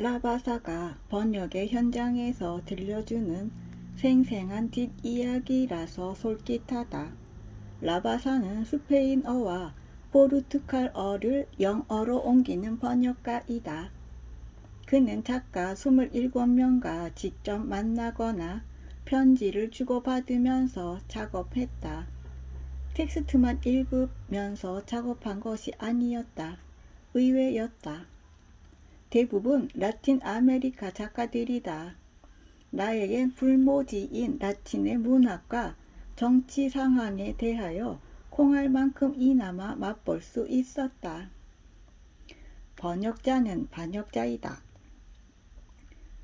라바사가 번역의 현장에서 들려주는 생생한 뒷이야기라서 솔깃하다. 라바사는 스페인어와 포르투갈어를 영어로 옮기는 번역가이다. 그는 작가 27명과 직접 만나거나 편지를 주고받으면서 작업했다. 텍스트만 읽으면서 작업한 것이 아니었다. 의외였다. 대부분 라틴 아메리카 작가들이다. 나에겐 불모지인 라틴의 문학과 정치 상황에 대하여 콩알 만큼 이나마 맛볼 수 있었다. 번역자는 반역자이다.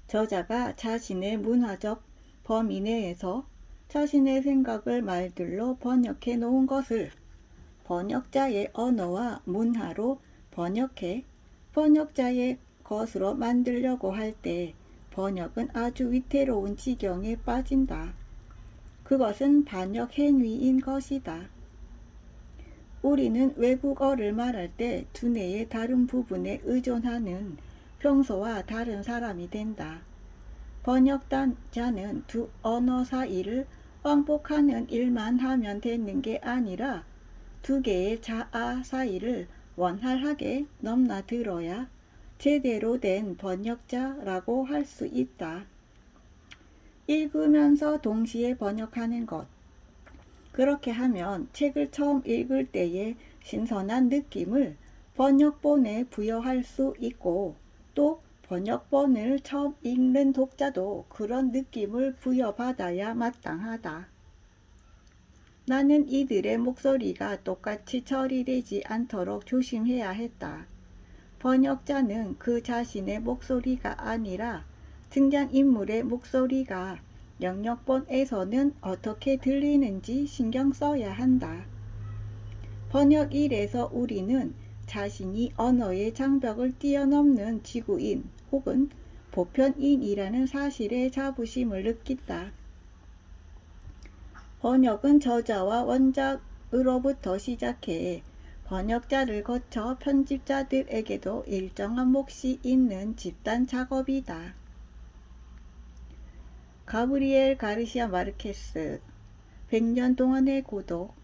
저자가 자신의 문화적 범위 내에서 자신의 생각을 말들로 번역해 놓은 것을 번역자의 언어와 문화로 번역해 번역자의 것으로 만들려고 할 때 번역은 아주 위태로운 지경에 빠진다. 그것은 반역 행위인 것이다. 우리는 외국어를 말할 때 두뇌의 다른 부분에 의존하는 평소와 다른 사람이 된다. 번역자는 두 언어 사이를 왕복하는 일만 하면 되는 게 아니라 두 개의 자아 사이를 원활하게 넘나들어야 제대로 된 번역자라고 할 수 있다. 읽으면서 동시에 번역하는 것. 그렇게 하면 책을 처음 읽을 때의 신선한 느낌을 번역본에 부여할 수 있고 또 번역본을 처음 읽는 독자도 그런 느낌을 부여받아야 마땅하다. 나는 이들의 목소리가 똑같이 처리되지 않도록 조심해야 했다. 번역자는 그 자신의 목소리가 아니라 등장인물의 목소리가 영역본에서는 어떻게 들리는지 신경 써야 한다. 번역 일에서 우리는 자신이 언어의 장벽을 뛰어넘는 지구인 혹은 보편인이라는 사실에 자부심을 느낀다. 번역은 저자와 원작으로부터 시작해 번역자를 거쳐 편집자들에게도 일정한 몫이 있는 집단 작업이다. 가브리엘 가르시아 마르케스 100년 동안의 고독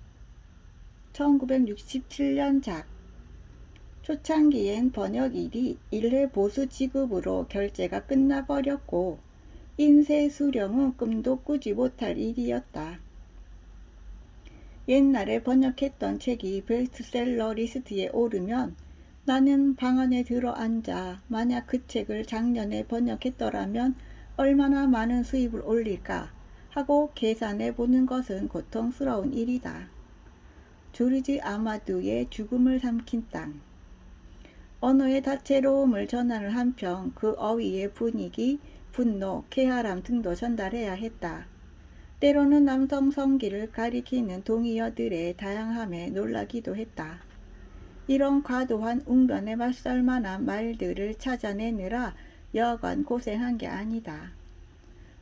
1967년 작 초창기엔 번역일이 일회 보수 지급으로 결제가 끝나버렸고 인쇄 수령은 꿈도 꾸지 못할 일이었다. 옛날에 번역했던 책이 베스트셀러 리스트에 오르면 나는 방 안에 들어 앉아 만약 그 책을 작년에 번역했더라면 얼마나 많은 수입을 올릴까 하고 계산해 보는 것은 고통스러운 일이다. 조르지 아마두의 죽음을 삼킨 땅. 언어의 다채로움을 전하는 한편 그 어휘의 분위기, 분노, 쾌활함 등도 전달해야 했다. 때로는 남성 성기를 가리키는 동의어들의 다양함에 놀라기도 했다. 이런 과도한 웅변에 맞설 만한 말들을 찾아내느라 여간 고생한 게 아니다.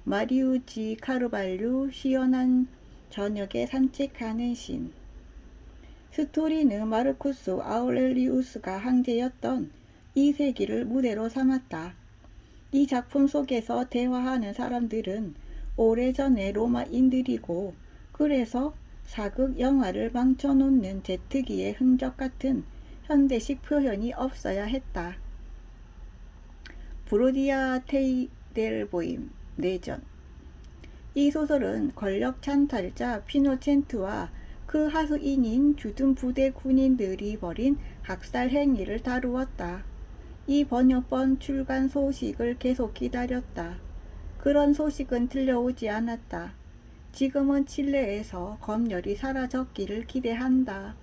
마리우지 카르발류 시원한 저녁에 산책하는 신 스토리는 마르쿠스 아우렐리우스가 황제였던 이 세기를 무대로 삼았다. 이 작품 속에서 대화하는 사람들은 오래전에 로마인들이고 그래서 사극 영화를 망쳐놓는 제트기의 흔적 같은 현대식 표현이 없어야 했다. 브로디아 테이델보임 내전 이 소설은 권력 찬탈자 피노첸트와 그 하수인인 주둔 부대 군인들이 벌인 학살 행위를 다루었다. 이 번역본 출간 소식을 계속 기다렸다. 그런 소식은 들려오지 않았다. 지금은 칠레에서 검열이 사라졌기를 기대한다.